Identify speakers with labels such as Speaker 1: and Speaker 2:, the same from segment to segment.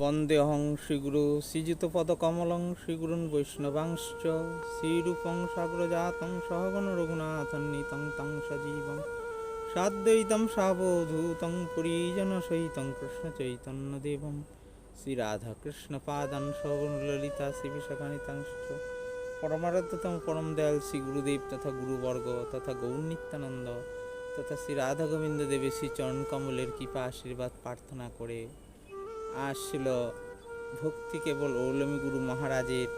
Speaker 1: বন্দেহং শ্রীগুরু শ্রীযুতপদকমলং শ্রীগুরুন বৈষ্ণবাংশ্চ, শ্রীরূপং সাগ্রজাতং সহগণ রঘুনাথন্নিতং তং সজীবং সাদ্বৈতং সাবধূতং পরিজন সহিতং কৃষ্ণচৈতন্যদেবম শ্রীরাধাকৃষ্ণপাদান ললিতা শ্রীবিশাখানিতাংশ্চ পরমারাধ্যতম পরম দয়াল শ্রী গুরুদেব তথা গুরুবর্গ তথা গৌরনিত্যানন্দ তথা শ্রী রাধা গোবিন্দ দেবের শ্রী চরণ কমলের কৃপা আশীর্বাদ প্রার্থনা করে। আসছিল ভক্তি কেবল ঔলমী গুরু মহারাজের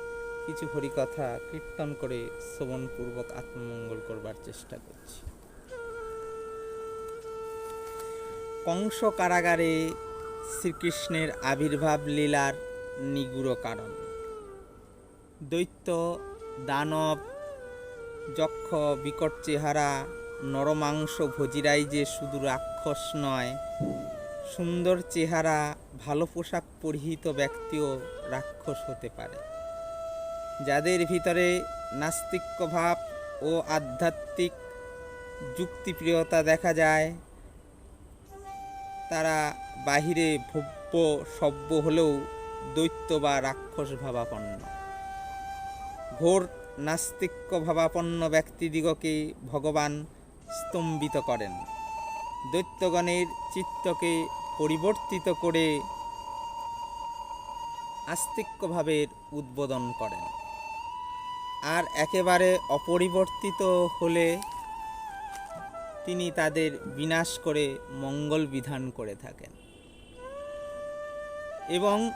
Speaker 1: কিছু হরিকথা কীর্তন করে শ্রবণপূর্বক আত্মমঙ্গল করবার চেষ্টা করছি। কংস কারাগারে শ্রীকৃষ্ণের আবির্ভাব লীলার নিগুড় কারণ। দৈত্য, দানব, যক্ষ, বিকট চেহারা, নরমাংস, ভোজিরাই যে শুধু রাক্ষস নয় সুন্দর চেহারা, ভালো পোশাক পরিহিত ব্যক্তিও রাক্ষস হতে পারে। যাদের ভিতরে নাস্তিক্য ভাব ও আধ্যাত্মিক যুক্তিপ্রিয়তা দেখা যায়, তারা বাহিরে ভব্য সভ্য হলেও দৈত্য বা রাক্ষস ভাবাপন্ন। ঘোর নাস্তিক্য ভাবাপন্ন ব্যক্তিদিগকে ভগবান স্তম্ভিত করেন। দৈত্যগণের চিত্তকে পরিবর্তিত করে আস্তিক্যভাবের উদ্বোধন করেন। আর একেবারে অপরিবর্তিত হলে তিনি তাদের বিনাশ করে মঙ্গল বিধান করে থাকেন। এবং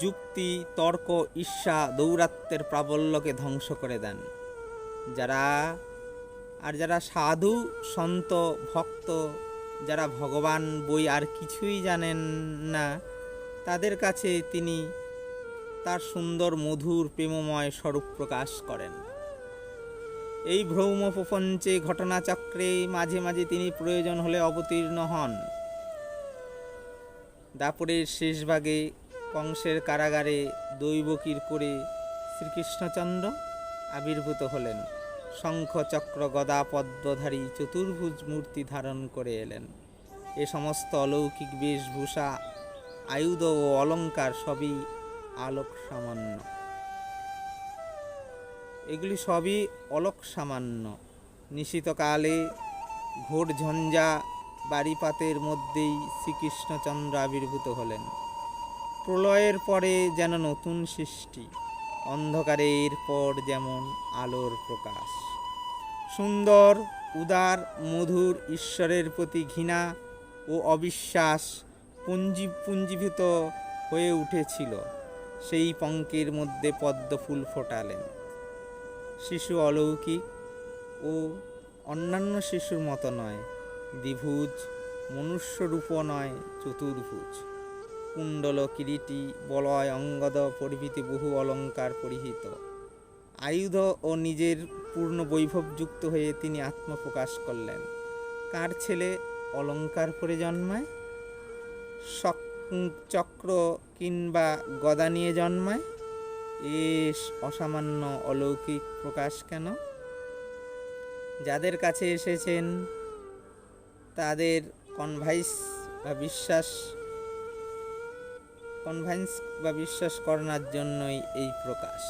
Speaker 1: যুক্তি, তর্ক, ঈর্ষা দৌরাত্মের প্রাবল্যকে ধ্বংস করে দেন। যারা, আর যারা সাধু, সন্ত, ভক্ত যারা ভগবান বই আর কিছুই জানেন না, তাদের কাছে তিনি তার সুন্দর মধুর প্রেমময় স্বরূপ প্রকাশ করেন। এই ভ্রৌম প্রপঞ্চে ঘটনাচক্রে মাঝে মাঝে তিনি প্রয়োজন হলে অবতীর্ণ হন। দাপরের শেষ ভাগে কংসের কারাগারে দৈবকীর করে শ্রীকৃষ্ণচন্দ্র আবির্ভূত হলেন। শঙ্খ চক্র গদা পদ্মধারী চতুর্ভুজ মূর্তি ধারণ করে এলেন। এ সমস্ত অলৌকিক বেশভূষা আয়ুধ ও অলংকার সবই আলোক সামান্য এগুলি সবই অলক সামান্য নিশিতকালে ঘোর ঝঞ্ঝা বাড়িপাতের মধ্যেই শ্রীকৃষ্ণচন্দ্র আবির্ভূত হলেন। প্রলয়ের পরে যেন নতুন সৃষ্টি। অন্ধকারের পর যেমন আলোর প্রকাশ। সুন্দর, উদার, মধুর ঈশ্বরের প্রতি ঘৃণা ও অবিশ্বাস পুঞ্জি পুঞ্জীভূত হয়ে উঠেছিল। সেই পঙ্কের মধ্যে পদ্ম ফুল ফোটালেন। শিশু অলৌকিক ও অন্যান্য শিশুর মতো নয়, দ্বিভুজ, মনুষ্যরূপও নয়, চতুর্ভুজ। কুণ্ডল কিরীটি বলয় অঙ্গদ প্রভৃতি বহু অলঙ্কার পরিহিত। আয়ুধ ও নিজের পূর্ণ বৈভবযুক্ত হয়ে তিনি আত্মপ্রকাশ করলেন। কার ছেলে অলঙ্কার পরে জন্মায়? চক্র কিংবা গদা নিয়ে জন্মায়? এস অসামান্য অলৌকিক প্রকাশ কেন? যাদের কাছে এসেছেন, তাদের কনভাইস বা বিশ্বাস কনভাইন্স বা বিশ্বাস করানোর জন্যই এই প্রকাশ।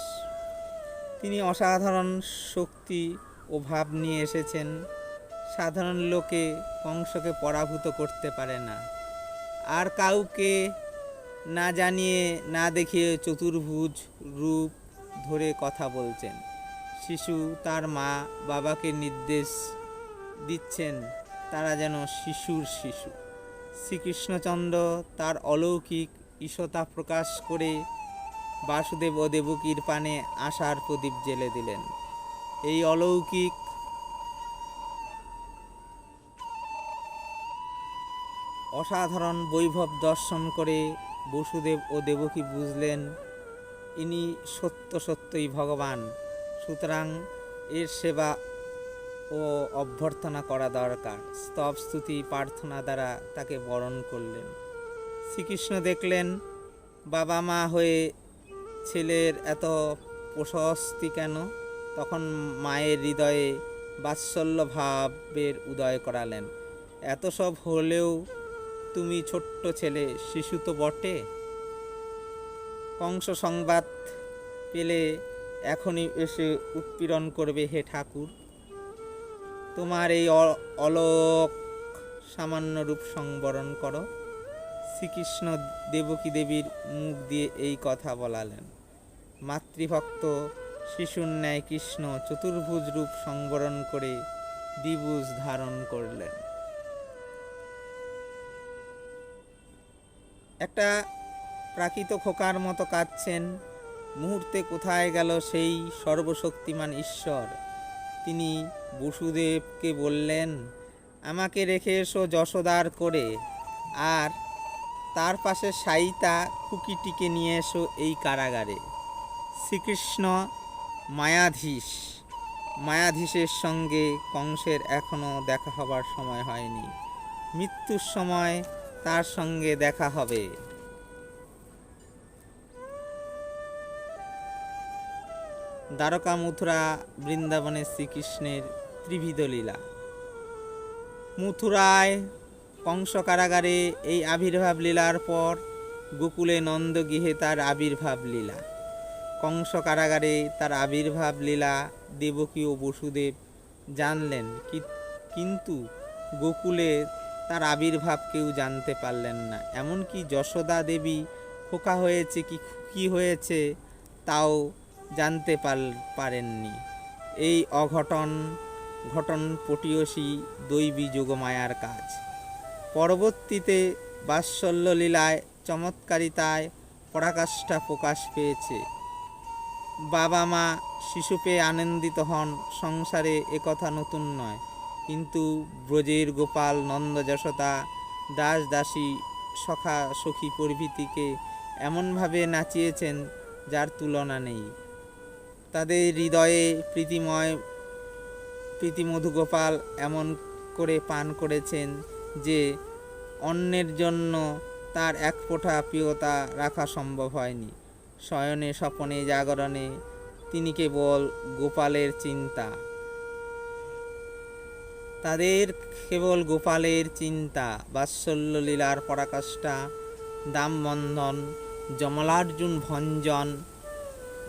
Speaker 1: তিনি অসাধারণ শক্তি ও ভাব নিয়ে এসেছেন। সাধারণ লোকে কংসকে পরাভূত করতে পারে না। আর কাউকে না জানিয়ে, না দেখিয়ে চতুর্ভুজ রূপ ধরে কথা বলছেন। শিশু তার মা বাবাকে নির্দেশ দিচ্ছেন, তারা যেন শিশুর শিশু। শ্রীকৃষ্ণচন্দ্র তার অলৌকিক ঈশতা প্রকাশ করে বাসুদেব ও দেবকীর পানে আশার প্রদীপ জেলে দিলেন। এই অলৌকিক অসাধারণ বৈভব দর্শন করে বসুদেব ও দেবকী বুঝলেন, ইনি সত্য সত্যই ভগবান। সুতরাং এর সেবা ও অভ্যর্থনা করা দরকার। স্তব স্তুতি প্রার্থনা দ্বারা তাকে বরণ করলেন। শ্রীকৃষ্ণ দেখলেন, বাবা মা হয়ে ছেলের এত প্রশস্তি কেন? তখন মায়ের হৃদয়ে বাৎসল্য ভাবের উদয় করালেন। এত সব হলেও তুমি ছোট্ট ছেলে, শিশু তো বটে। কংস সংবাদ পেলে এখনই এসে উৎপীড়ন করবে হে ঠাকুর। তোমার এই অলোক সামান্য রূপ সংবরণ করো। শ্রীকৃষ্ণ দেবকী দেবীর মুখ দিয়ে এই কথা বলালেন। মাতৃভক্ত শিশুর ন্যায় কৃষ্ণ চতুর্ভুজ রূপ সংবরণ করে দ্বিভুজ ধারণ করলেন। একটা প্রাকৃত খোকার মতো কাঁদছেন, মুহূর্তে কোথায় গেল সেই সর্বশক্তিমান ঈশ্বর? তিনি বসুদেবকে বললেন, আমাকে রেখে এসো যশোদার করে, আর তার পাশে সাইতা খুকিটিকে নিয়ে এসো এই কারাগারে। শ্রীকৃষ্ণ মায়াধীশ। মায়াধীশের সঙ্গে কংসের এখনও দেখা হবার সময় হয়নি। মৃত্যুর সময় তার সঙ্গে দেখা হবে। দ্বারকা মথুরা বৃন্দাবনে শ্রীকৃষ্ণের ত্রিবিধ লীলা মথুরায় কংস কারাগারে এই আবির্ভাব লীলার পর গোকুলে নন্দগৃহে তার আবির্ভাব লীলা। কংস কারাগারে তার আবির্ভাব লীলা দেবকী ও বসুদেব জানলেন কিন্তু গোকুলে তার আবির্ভাব কেউ জানতে পারলেন না। এমনকি যশোদা দেবী খোকা হয়েছে কি কি হয়েছে তাও জানতে পার- পারেননি। এই অঘটন ঘটন পটীয়সী দৈবী যোগমায়ার কাজ। পরবর্তীতে বাৎসল্য লীলায় চমৎকারিতায় পরাকাষ্ঠা প্রকাশ পেয়েছে। বাবা মা শিশু পেয়ে আনন্দিত হন, সংসারে একথা নতুন নয়। কিন্তু ব্রজের গোপাল, নন্দ যশোদা, দাস দাসী, সখা সখী প্রভৃতিকে এমনভাবে নাচিয়েছেন যার তুলনা নেই। তাদের হৃদয়ে প্রীতিময়, প্রীতিমধু গোপাল এমন করে পান করেছেন যে অন্যের জন্য তার এক ফোঁটা প্রিয়তা রাখা সম্ভব হয়নি। শয়নে স্বপনে জাগরণে তিনি কেবল গোপালের চিন্তা। তাদের কেবল গোপালের চিন্তা, বাৎসল্য লীলার পরাকাষ্ঠা, দামবন্ধন, যমলার্জুন ভঞ্জন,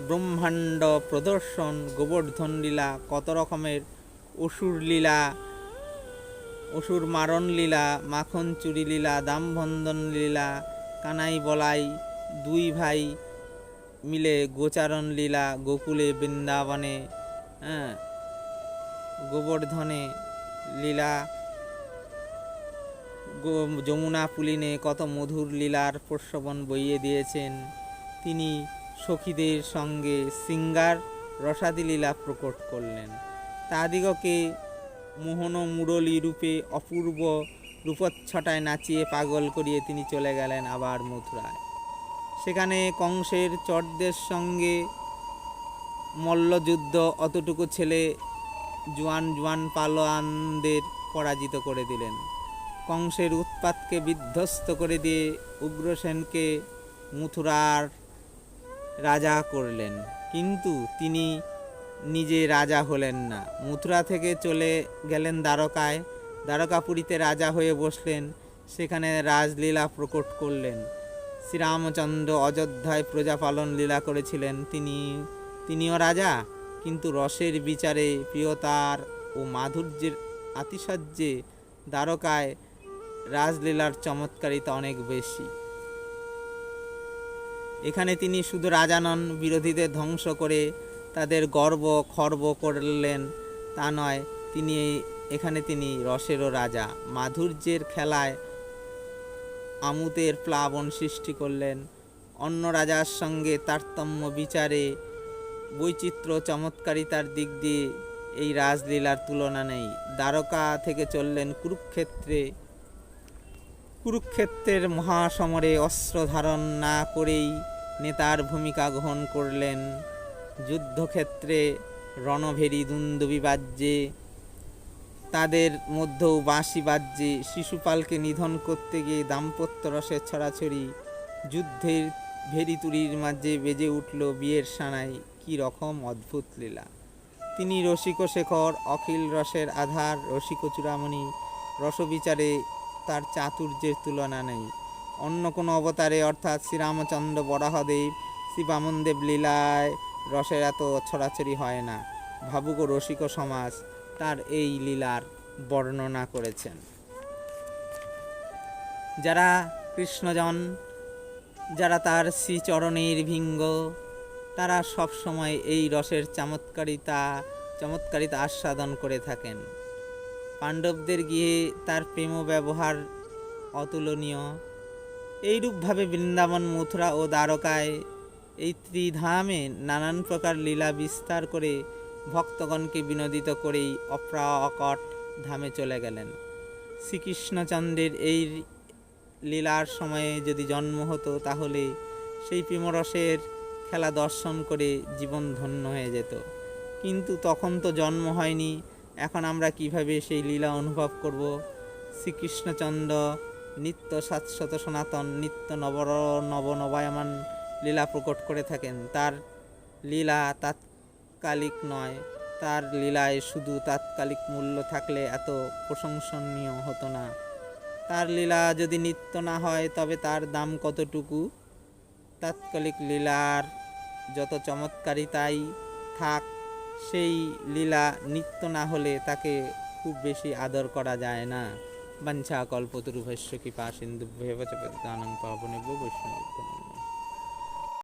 Speaker 1: ব্রহ্মাণ্ড প্রদর্শন, গোবর্ধন লীলা, কত রকমের অসুর লীলা অসুর মারণ লীলা, মাখন চুরি লীলা দামবন্ধন লীলা, কানাই বলাই, দুই ভাই মিলে গোচারণ লীলা, গোকুলে বৃন্দাবনে হ্যাঁ গোবর্ধনে লীলা যমুনা পুলিনে কত মধুর লীলার প্রশ্রবণ বইয়ে দিয়েছেন। তিনি সখীদের সঙ্গে সিঙ্গার রসাদি লীলা প্রকট করলেন। তাদিগকে মোহন মুরলী রূপে অপূর্ব রূপচ্ছটায় নাচিয়ে পাগল করিয়ে তিনি চলে গেলেন আবার মথুরায়। সেখানে কংসের চরদের সঙ্গে মল্লযুদ্ধ, অতটুকু ছেলে জোয়ান জোয়ান পালোয়ানদের পরাজিত করে দিলেন। কংসের উৎপাতকে বিধ্বস্ত করে দিয়ে উগ্রসেনকে মথুরার রাজা করলেন। কিন্তু তিনি নিজে রাজা হলেন না। মথুরা থেকে চলে গেলেন দ্বারকায়। দ্বারকাপুরীতে রাজা হয়ে বসলেন। সেখানে রাজলীলা প্রকট করলেন। শ্রীরামচন্দ্র অযোধ্যায় প্রজাপালন লীলা করেছিলেন তিনি। তিনিও রাজা, কিন্তু রসের বিচারে প্রিয়তার ও মাধুর্যের আতিশয্যে দ্বারকায় রাজলীলার চমৎকারিতা অনেক বেশি। এখানে তিনি শুধু রাজা নন, বিরোধীদের ধ্বংস করে তাদের গর্ব খর্ব করলেন। তা নয়, তিনি এখানে তিনি রসেরও রাজা। মাধুর্যের খেলায় আমুতের প্লাবন সৃষ্টি করলেন। অন্য রাজার সঙ্গে তারতম্য বিচারে বৈচিত্র্য চমৎকারিতার দিক দিয়ে এই রাজলীলার তুলনা নেই। দ্বারকা থেকে চললেন কুরুক্ষেত্রে। কুরুক্ষেত্রের মহাসমরে অস্ত্র ধারণ না করেই নেতার ভূমিকা গ্রহণ করলেন। যুদ্ধক্ষেত্রে রণভেরি দুন্দুবি বাজ্যে তাদের মধ্যেও বাঁশি বাজ্যে শিশুপালকে নিধন করতে গিয়ে দাম্পত্য রসের ছড়াছড়ি, যুদ্ধের ভেরিতুরির মাঝে বেজে উঠল বিয়ের সানাই। কি রকম অদ্ভুত লীলা। তিনি রসিক শেখর, অখিল রসের আধার, রসিক চূড়ামণি, রসবিচারে তার চাতুর্যের তুলনা নেই। অন্য কোনো অবতারে অর্থাৎ শ্রীরামচন্দ্র বরাহদেব শ্রী বামনদেব লীলায় রসের এত ছড়াছড়ি হয় না। ভাবুক ও রসিক সমাজ তার এই লীলার বর্ণনা করেছেন। যারা কৃষ্ণজন, যারা তার শ্রীচরণের ভিঙ্গ, তারা সব সময় এই রসের চমৎকারিতা চমৎকারিতা আস্বাদন করে থাকেন। পাণ্ডবদের গিয়ে তার প্রেম ব্যবহার অতুলনীয়। এইরূপভাবে বৃন্দাবন, মথুরা ও দ্বারকায় এই ত্রিধামে নানান প্রকার লীলা বিস্তার করে ভক্তগণকে বিনোদিত করেই অপ্রাকট ধামে চলে গেলেন। শ্রীকৃষ্ণচন্দ্রের এই লীলার সময়ে যদি জন্ম হতো, তাহলে সেই প্রেমরসের খেলা দর্শন করে জীবন ধন্য হয়ে যেত। কিন্তু তখন তো জন্ম হয়নি, এখন আমরা কীভাবে সেই লীলা অনুভব করব? শ্রীকৃষ্ণচন্দ্র নিত্য সাতশত সনাতন, নিত্য নবর নবনবায়মান লীলা প্রকট করে থাকেন। তার লীলা তাৎকালিক নয়, তার লীলায় শুধু তাৎকালিক মূল্য থাকলে এত প্রশংসনীয় হতো না। তার লীলা যদি নিত্য না হয়, তবে তার দাম কতটুকু? তাৎকালিক লীলার যত চমৎকারিতাই থাক, সেই লীলা নিত্য না হলে তাকে খুব বেশি আদর করা যায় না। বাঞ্ছা কল্পতরুভস্য কৃপা সিন্ধু ভেবচ প্রদানং পাবনে বৈষ্ণব